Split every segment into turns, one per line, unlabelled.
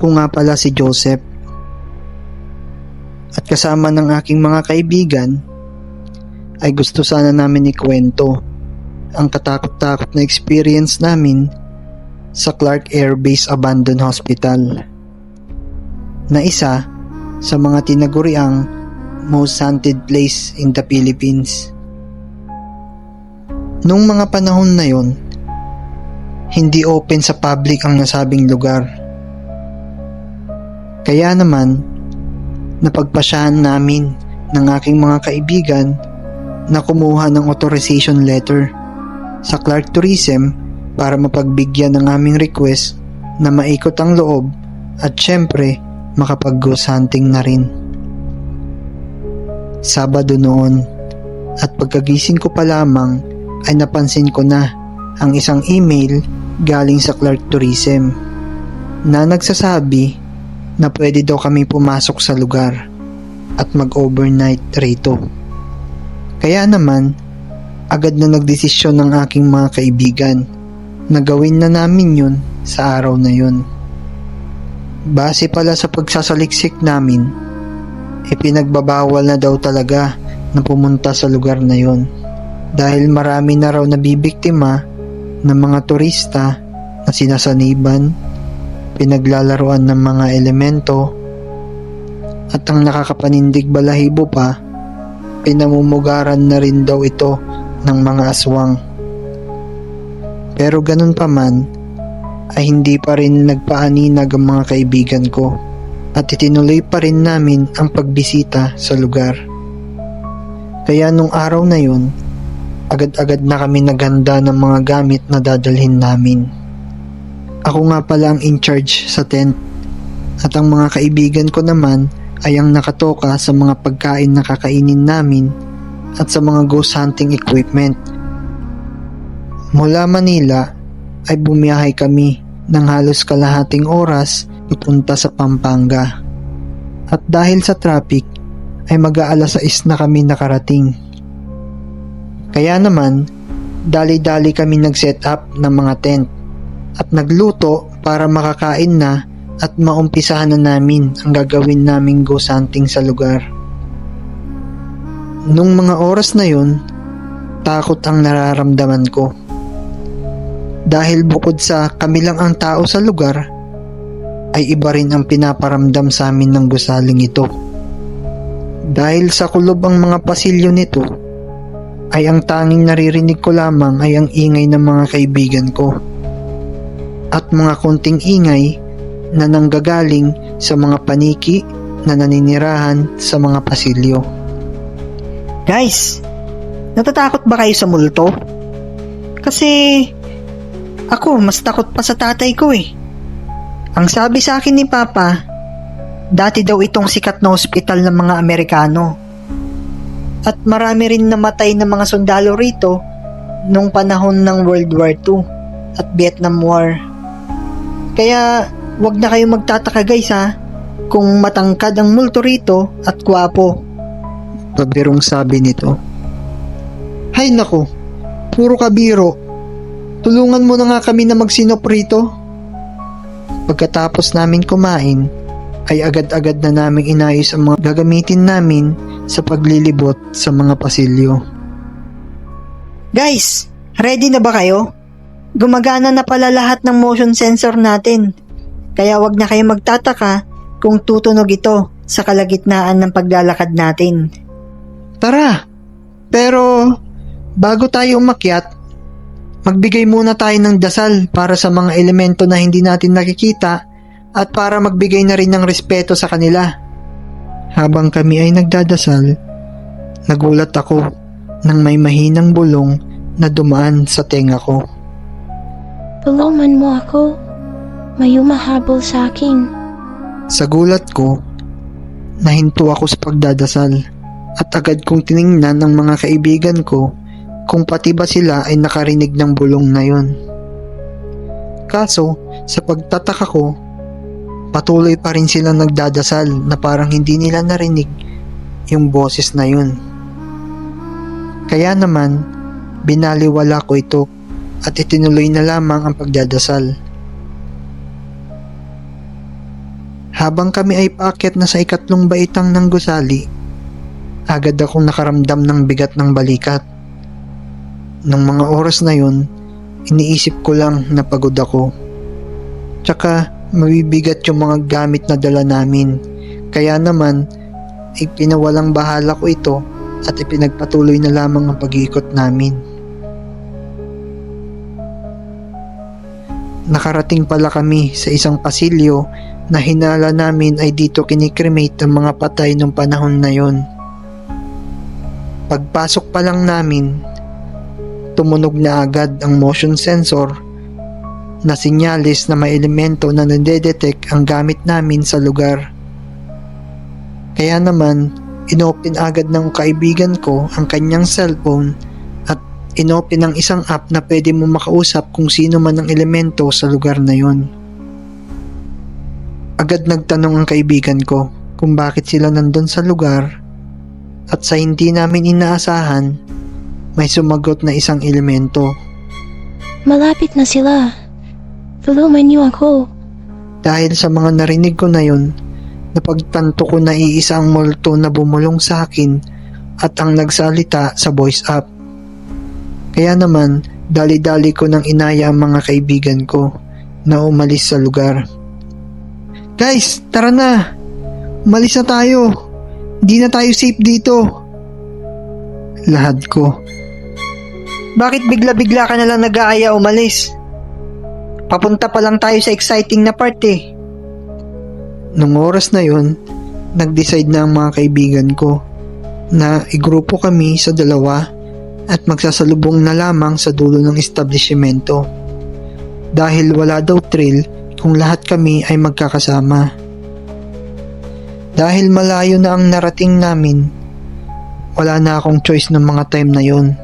Ako nga pala si Joseph. At kasama ng aking mga kaibigan ay gusto sana namin ikwento ang katakot-takot na experience namin sa Clark Air Base Abandoned Hospital na isa sa mga tinaguriang most haunted place in the Philippines. Nung mga panahon na yon, hindi open sa public ang nasabing lugar. Kaya naman, napagpasyahan namin ng aking mga kaibigan na kumuha ng authorization letter sa Clark Tourism para mapagbigyan ng aming request na maikot ang loob at syempre makapag-ghost hunting na rin. Sabado noon at pagkagising ko pa lamang ay napansin ko na ang isang email galing sa Clark Tourism na nagsasabi na pwede daw kami pumasok sa lugar at mag-overnight rito. Kaya naman, agad na nagdesisyon ng aking mga kaibigan na gawin na namin yun sa araw na yun. Base pala sa pagsasaliksik namin, ipinagbabawal na daw talaga na pumunta sa lugar na yun dahil marami na raw nabibiktima ng mga turista na sinasaniban, pinaglalaruan ng mga elemento, at ang nakakapanindig balahibo pa, pinamumugaran na rin daw ito ng mga aswang. Pero ganun pa man, ay hindi pa rin nagpaaninag ang mga kaibigan ko at itinuloy pa rin namin ang pagbisita sa lugar. Kaya nung araw na yun, agad-agad na kami naghanda ng mga gamit na dadalhin namin. Ako nga pala ang in charge sa tent at ang mga kaibigan ko naman ay ang nakatoka sa mga pagkain na kakainin namin at sa mga ghost hunting equipment. Mula Manila ay bumiyahe kami ng halos kalahating oras papunta sa Pampanga. At dahil sa traffic ay mag-aalas 6 na kami nakarating. Kaya naman, dali-dali kami nag-set up ng mga tent at nagluto para makakain na at maumpisahan na namin ang gagawin naming ghost hunting sa lugar. Nung mga oras na yun, takot ang nararamdaman ko. Dahil bukod sa kami lang ang tao sa lugar, ay iba rin ang pinaparamdam sa amin ng gusaling ito. Dahil sa kulob ang mga pasilyo nito, ay ang tanging naririnig ko lamang ay ang ingay ng mga kaibigan ko. At mga konting ingay na nanggagaling sa mga paniki na naninirahan sa mga pasilyo.
Guys, natatakot ba kayo sa multo? Kasi ako mas takot pa sa tatay ko eh. Ang sabi sa akin ni Papa, dati daw itong sikat na ospital ng mga Amerikano. At marami rin namatay ng mga sundalo rito nung panahon ng World War II at Vietnam War. Kaya wag na kayong magtataka guys ha kung matangkad ang multo rito at gwapo.
Pabirong sabi nito. Hay nako, puro kabiro. Tulungan mo na nga kami na magsinop rito. Pagkatapos namin kumain, ay agad-agad na naming inayos ang mga gagamitin namin sa paglilibot sa mga pasilyo.
Guys, ready na ba kayo? Gumagana na pala lahat ng motion sensor natin. Kaya wag na kayo magtataka kung tutunog ito sa kalagitnaan ng paglalakad natin.
Tara! Pero, bago tayo umakyat, magbigay muna tayo ng dasal para sa mga elemento na hindi natin nakikita at para magbigay na rin ng respeto sa kanila. Habang kami ay nagdadasal, nagulat ako nang may mahinang bulong na dumaan sa tenga ko.
Tulungan mo ako. May umahabol sa akin.
Sa gulat ko, nahinto ako sa pagdadasal at agad kong tiningnan ng mga kaibigan ko kung pati ba sila ay nakarinig ng bulong na yon. Kaso, sa pagtataka ko, patuloy pa rin silang nagdadasal na parang hindi nila narinig yung boses na yun. Kaya naman, binaliwala ko ito at itinuloy na lamang ang pagdadasal. Habang kami ay paakyat na sa ikatlong baitang ng gusali, agad akong nakaramdam ng bigat ng balikat. Nang mga oras na yun, iniisip ko lang na pagod ako. Tsaka mabibigat yung mga gamit na dala namin. Kaya naman, ipinawalang bahala ko ito at ipinagpatuloy na lamang ang pag-iikot namin. Nakarating pala kami sa isang pasilyo na hinala namin ay dito kinikremate ang mga patay nung panahon na yon. Pagpasok pa lang namin, tumunog na agad ang motion sensor na sinyalis na may elemento na nade-detect ang gamit namin sa lugar. Kaya naman, inopen agad ng kaibigan ko ang kanyang cellphone inopen ang isang app na pwede mo makausap kung sino man ang elemento sa lugar na yon. Agad nagtanong ang kaibigan ko kung bakit sila nandun sa lugar at sa hindi namin inaasahan, may sumagot na isang elemento.
Malapit na sila. Tulungan niyo ako.
Dahil sa mga narinig ko na yun, napagtanto ko na iisa ang multo na bumulong sa akin at ang nagsalita sa voice app. Kaya naman, dali-dali ko nang inaya ang mga kaibigan ko na umalis sa lugar. Guys, tara na! Umalis na tayo! Di na tayo safe dito! Lahad ko.
Bakit bigla-bigla ka na lang nag-aaya umalis? Papunta pa lang tayo sa exciting na part eh.
Nung oras na yon, nag-decide na ang mga kaibigan ko na igrupo kami sa dalawa at magsasalubong na lamang sa dulo ng establishmento. Dahil wala daw thrill kung lahat kami ay magkakasama. Dahil malayo na ang narating namin, wala na akong choice ng mga time na yon.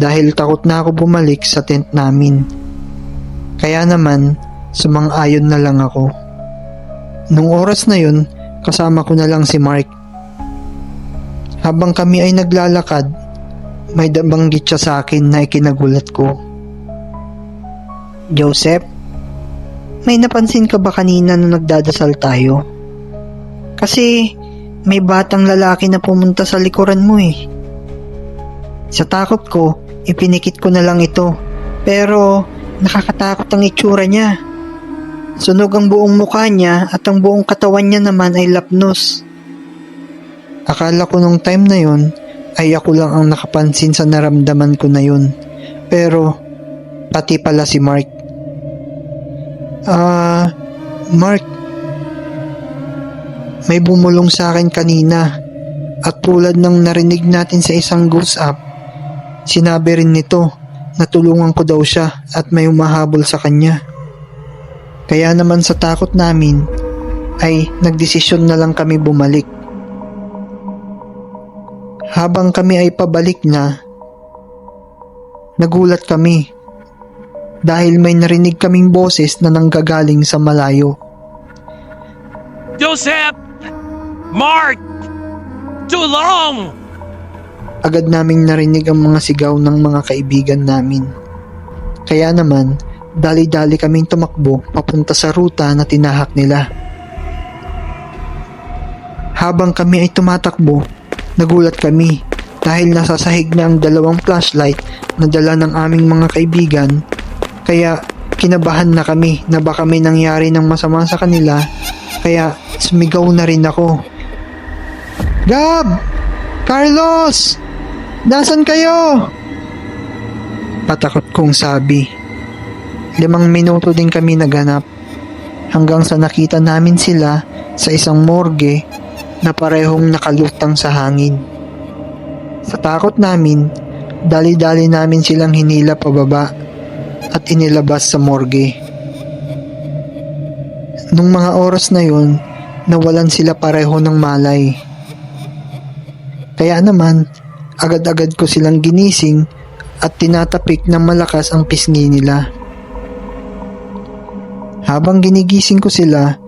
Dahil takot na ako bumalik sa tent namin. Kaya naman, sumang-ayon na lang ako. Nung oras na yun, kasama ko na lang si Mark. Habang kami ay naglalakad, may dabanggit siya sa akin na ikinagulat ko.
Joseph, may napansin ka ba kanina nung nagdadasal tayo? Kasi may batang lalaki na pumunta sa likuran mo eh. Sa takot ko, ipinikit ko na lang ito. Pero nakakatakot ang itsura niya. Sunog ang buong mukha niya at ang buong katawan niya naman ay lapnos.
Akala ko nung time na yun, ay ako lang ang nakapansin sa naramdaman ko na yun. Pero, pati pala si Mark. Ah, Mark, may bumulong sa akin kanina at tulad ng narinig natin sa isang ghost app, sinabi rin nito na tulungan ko daw siya at may umahabol sa kanya. Kaya naman sa takot namin ay nagdesisyon na lang kami bumalik. Habang kami ay pabalik na, nagulat kami dahil may narinig kaming boses na nanggagaling sa malayo.
Joseph! Mark! Tulong!
Agad naming narinig ang mga sigaw ng mga kaibigan namin. Kaya naman, dali-dali kaming tumakbo papunta sa ruta na tinahak nila. Habang kami ay tumatakbo, nagulat kami dahil nasa sahig na ang dalawang flashlight na dala ng aming mga kaibigan kaya kinabahan na kami na baka may nangyari ng masama sa kanila kaya sumigaw na rin ako. Gab! Carlos! Nasaan kayo? Patakot kong sabi. Limang minuto din kami naganap hanggang sa nakita namin sila sa isang morgue na parehong nakalutang sa hangin. Sa takot namin, dali-dali namin silang hinila pababa at inilabas sa morgue. Nung mga oras na yun, nawalan sila pareho ng malay. Kaya naman, agad-agad ko silang ginising at tinatapik ng malakas ang pisngi nila. Habang ginigising ko sila,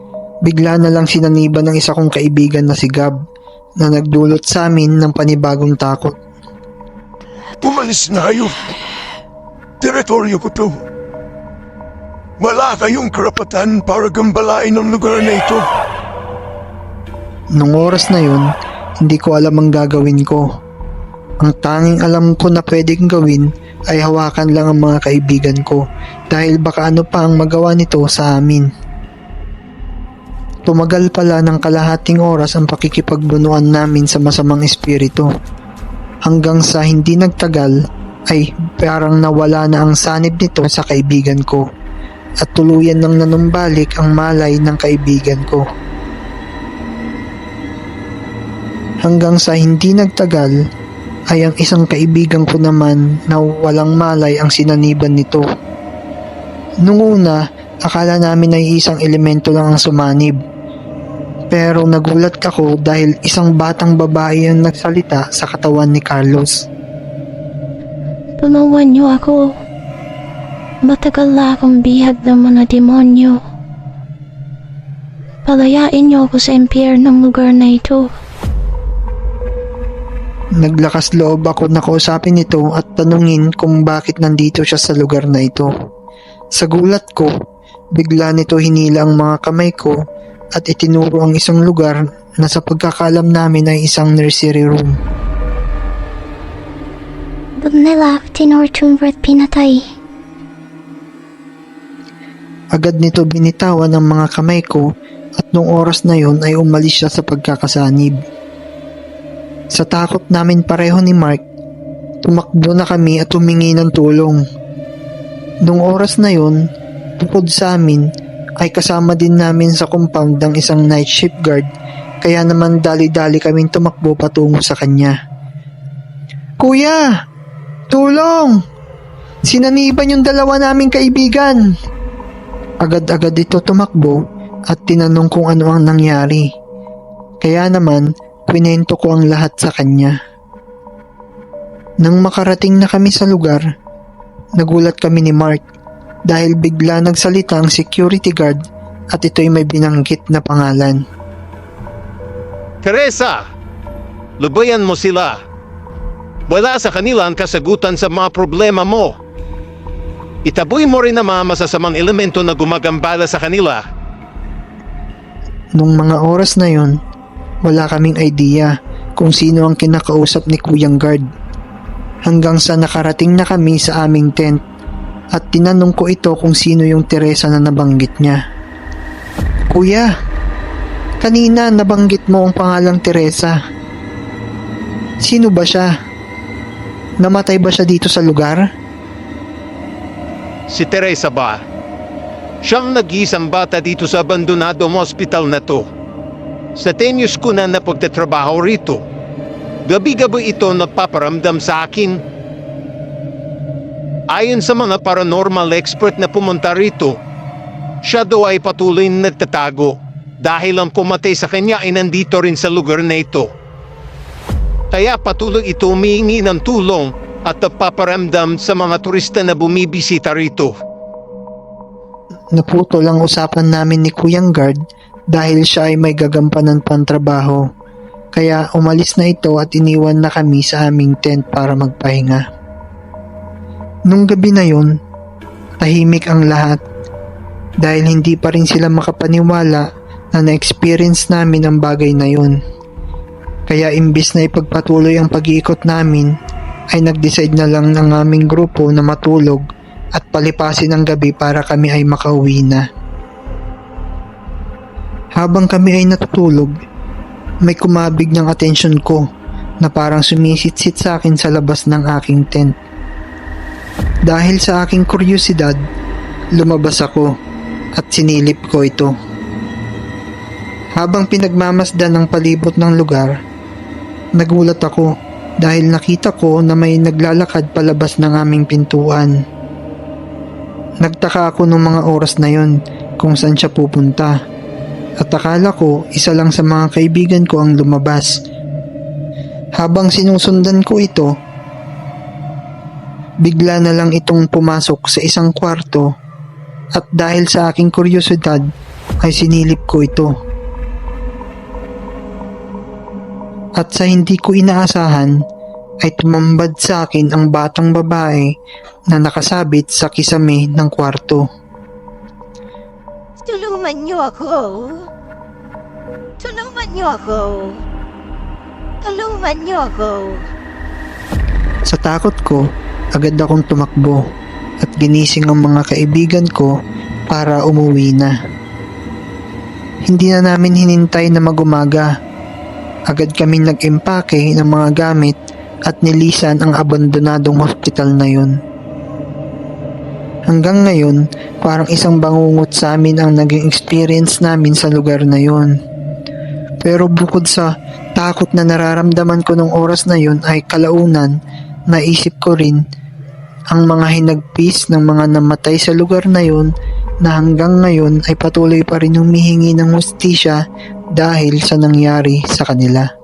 bigla na lang sinaniba ng isa kong kaibigan na si Gab na nagdulot sa amin ng panibagong takot.
Umalis na kayo. Teritoryo ko to. Wala kayong karapatan para gambalain ang lugar na ito.
Nung oras na yun, hindi ko alam ang gagawin ko. Ang tanging alam ko na pwedeng gawin ay hawakan lang ang mga kaibigan ko dahil baka ano pa ang magawa nito sa amin. Tumagal pala ng kalahating oras ang pakikipagbunuan namin sa masamang espiritu. Hanggang sa hindi nagtagal ay parang nawala na ang sanib nito sa kaibigan ko at tuluyan nang nanumbalik ang malay ng kaibigan ko. Hanggang sa hindi nagtagal ay ang isang kaibigan ko naman na walang malay ang sinaniban nito. Nung una, akala namin ay isang elemento lang ang sumanib. Pero nagulat ako dahil isang batang babae ang nagsalita sa katawan ni Carlos.
Tulungan niyo ako. Matagal na akong bihag ng mga demonyo. Palayain niyo ako sa impyernong lugar na ito.
Naglakas loob ako na kausapin ito at tanungin kung bakit nandito siya sa lugar na ito. Sa gulat ko, bigla nito hinila ang mga kamay ko at itinuro ang isang lugar na sa pagkakalam namin ay isang nursery room.
Doon nila tinurture at pinatay.
Agad nito binitawan ang mga kamay ko at nung oras na yon ay umalis siya sa pagkakasanib. Sa takot namin pareho ni Mark, tumakbo na kami at humingi ng tulong. Nung oras na yon, bukod sa amin, ay kasama din namin sa compound ng isang night shift guard kaya naman dali-dali kaming tumakbo patungo sa kanya. Kuya! Tulong! Sinaniban yung dalawa naming kaibigan! Agad-agad ito tumakbo at tinanong kung ano ang nangyari. Kaya naman, kwento ko ang lahat sa kanya. Nang makarating na kami sa lugar, nagulat kami ni Mark dahil bigla nagsalita ang security guard at ito'y may binanggit na pangalan.
Teresa, lubayan mo sila. Wala sa kanila ang kasagutan sa mga problema mo. Itaboy mo rin ang mga masasamang elemento na gumagambala sa kanila.
Nung mga oras na yon, wala kaming idea kung sino ang kinakausap ni Kuyang Guard. Hanggang sa nakarating na kami sa aming tent at tinanong ko ito kung sino yung Teresa na nabanggit niya. Kuya, kanina nabanggit mo ang pangalang Teresa. Sino ba siya? Namatay ba siya dito sa lugar?
Si Teresa ba? Siyang nag-iisang bata dito sa abandonadong hospital na to. Sa tenyos ko na napagtatrabaho rito. Gabi-gabi ito nagpaparamdam sa akin. Ayon sa mga paranormal expert na pumunta rito, siya daw ay patuloy na nagtatago dahil ang pumatay sa kanya ay nandito rin sa lugar na ito. Kaya patuloy ito humihingi ng tulong at nagpaparamdam sa mga turista na bumibisita rito.
Naputol ang usapan namin ni Kuyang Guard dahil siya ay may gagampanan pang trabaho. Kaya umalis na ito at iniwan na kami sa aming tent para magpahinga. Nung gabi na yun, tahimik ang lahat dahil hindi pa rin sila makapaniwala na na-experience namin ang bagay na yun. Kaya imbis na ipagpatuloy ang pag-iikot namin, ay nag-decide na lang ng aming grupo na matulog at palipasin ang gabi para kami ay makauwi na. Habang kami ay natutulog, may kumabig ng atensyon ko na parang sumisit-sit sa akin sa labas ng aking tent. Dahil sa aking kuryosidad, lumabas ako at sinilip ko ito. Habang pinagmamasdan ng palibot ng lugar, nagulat ako dahil nakita ko na may naglalakad palabas ng aming pintuan. Nagtaka ako nung mga oras na yon kung saan siya pupunta. At akala ko isa lang sa mga kaibigan ko ang lumabas. Habang sinusundan ko ito, bigla na lang itong pumasok sa isang kwarto at dahil sa aking kuryosidad ay sinilip ko ito. At sa hindi ko inaasahan ay tumambad sa akin ang batang babae na nakasabit sa kisame ng kwarto.
Tulungan niyo ako. Tulungan niyo ako. Tulungan niyo ako.
Sa takot ko, agad akong tumakbo at ginising ang mga kaibigan ko para umuwi na. Hindi na namin hinintay na magumaga. Agad kaming nag-impake ng mga gamit at nilisan ang abandonadong hospital na yun. Hanggang ngayon, parang isang bangungot sa amin ang naging experience namin sa lugar na yun. Pero bukod sa takot na nararamdaman ko nung oras na yun ay kalaunan, naisip ko rin ang mga hinagpis ng mga namatay sa lugar na yun na hanggang ngayon ay patuloy pa rin humihingi ng hustisya dahil sa nangyari sa kanila.